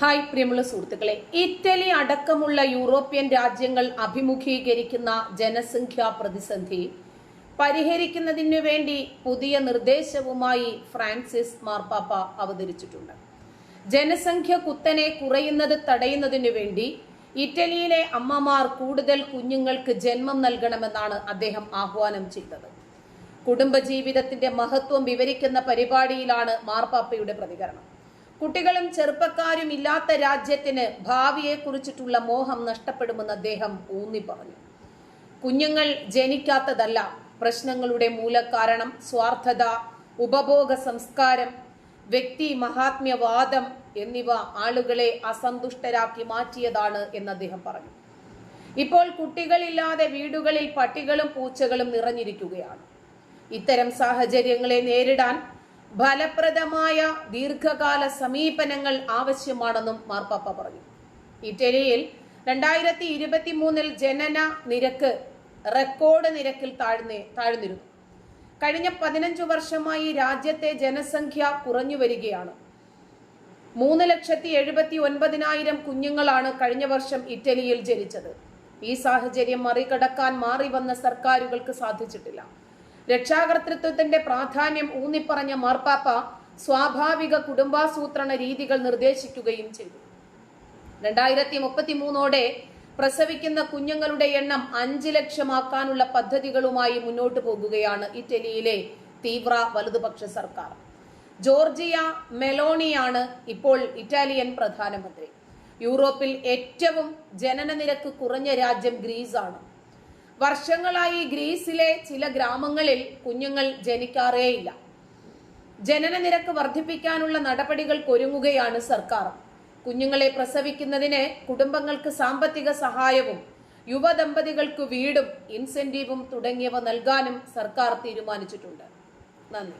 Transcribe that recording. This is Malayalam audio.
ഹായ് പ്രിയമുള്ള സുഹൃത്തുക്കളെ ഇറ്റലി അടക്കമുള്ള യൂറോപ്യൻ രാജ്യങ്ങൾ അഭിമുഖീകരിക്കുന്ന ജനസംഖ്യാ പ്രതിസന്ധി പരിഹരിക്കുന്നതിനു വേണ്ടി പുതിയ നിർദ്ദേശവുമായി ഫ്രാൻസിസ് മാർപ്പാപ്പ അവതരിച്ചിട്ടുണ്ട്. ജനസംഖ്യ കുത്തനെ കുറയുന്നത് തടയുന്നതിനു വേണ്ടി ഇറ്റലിയിലെ അമ്മമാർ കൂടുതൽ കുഞ്ഞുങ്ങൾക്ക് ജന്മം നൽകണമെന്നാണ് അദ്ദേഹം ആഹ്വാനം ചെയ്തത്. കുടുംബജീവിതത്തിന്റെ മഹത്വം വിവരിക്കുന്ന പരിപാടിയിലാണ് മാർപ്പാപ്പയുടെ പ്രതികരണം. കുട്ടികളും ചെറുപ്പക്കാരും ഇല്ലാത്ത രാജ്യത്തിന് ഭാവിയെക്കുറിച്ചിട്ടുള്ള മോഹം നഷ്ടപ്പെടുമെന്ന് അദ്ദേഹം ഊന്നി പറഞ്ഞു. കുഞ്ഞുങ്ങൾ ജനിക്കാത്തതല്ല പ്രശ്നങ്ങളുടെ മൂലകാരണം സ്വാർത്ഥത ഉപഭോഗ സംസ്കാരം വ്യക്തി മഹാത്മ്യവാദം എന്നിവ ആളുകളെ അസന്തുഷ്ടരാക്കി മാറ്റിയതാണ് എന്ന് അദ്ദേഹം പറഞ്ഞു. ഇപ്പോൾ കുട്ടികളില്ലാതെ വീടുകളിൽ പട്ടികളും പൂച്ചകളും നിറഞ്ഞിരിക്കുകയാണ്. ഇത്തരം സാഹചര്യങ്ങളെ നേരിടാൻ ഫലപ്രദമായ ദീർഘകാല സമീപനങ്ങൾ ആവശ്യമാണെന്നും മാർപ്പാപ്പ പറഞ്ഞു. ഇറ്റലിയിൽ രണ്ടായിരത്തി ഇരുപത്തി മൂന്നിൽ ജനന നിരക്ക് റെക്കോർഡ് നിരക്കിൽ താഴ്ന്ന് താഴ്ന്നിരുന്നു. കഴിഞ്ഞ പതിനഞ്ചു വർഷമായി രാജ്യത്തെ ജനസംഖ്യ കുറഞ്ഞു വരികയാണ്. മൂന്ന് ലക്ഷത്തി എഴുപത്തി ഒൻപതിനായിരം കുഞ്ഞുങ്ങളാണ് കഴിഞ്ഞ വർഷം ഇറ്റലിയിൽ ജനിച്ചത്. ഈ സാഹചര്യം മറികടക്കാൻ മാറി വന്ന സർക്കാരുകൾക്ക് സാധിച്ചിട്ടില്ല. രക്ഷാകർതൃത്വത്തിന്റെ പ്രാധാന്യം ഊന്നിപ്പറഞ്ഞ മാർപ്പാപ്പ സ്വാഭാവിക കുടുംബാസൂത്രണ രീതികൾ നിർദ്ദേശിക്കുകയും ചെയ്തു. രണ്ടായിരത്തി മുപ്പത്തി മൂന്നോടെ പ്രസവിക്കുന്ന കുഞ്ഞുങ്ങളുടെ എണ്ണം അഞ്ച് ലക്ഷമാക്കാനുള്ള പദ്ധതികളുമായി മുന്നോട്ടു പോകുകയാണ് ഇറ്റലിയിലെ തീവ്ര വലതുപക്ഷ സർക്കാർ. ജോർജിയ മെലോണിയാണ് ഇപ്പോൾ ഇറ്റാലിയൻ പ്രധാനമന്ത്രി. യൂറോപ്പിൽ ഏറ്റവും ജനന നിരക്ക് കുറഞ്ഞ രാജ്യം ഗ്രീസാണ്. വർഷങ്ങളായി ഗ്രീസിലെ ചില ഗ്രാമങ്ങളിൽ കുഞ്ഞുങ്ങൾ ജനിക്കാറേയില്ല. ജനന നിരക്ക് വർദ്ധിപ്പിക്കാനുള്ള നടപടികൾ ഒരുങ്ങുകയാണ് സർക്കാർ. കുഞ്ഞുങ്ങളെ പ്രസവിക്കുന്നതിന് കുടുംബങ്ങൾക്ക് സാമ്പത്തിക സഹായവും യുവദമ്പതികൾക്ക് വീടും ഇൻസെന്റീവും തുടങ്ങിയവ നൽകാനും സർക്കാർ തീരുമാനിച്ചിട്ടുണ്ട്. നന്ദി.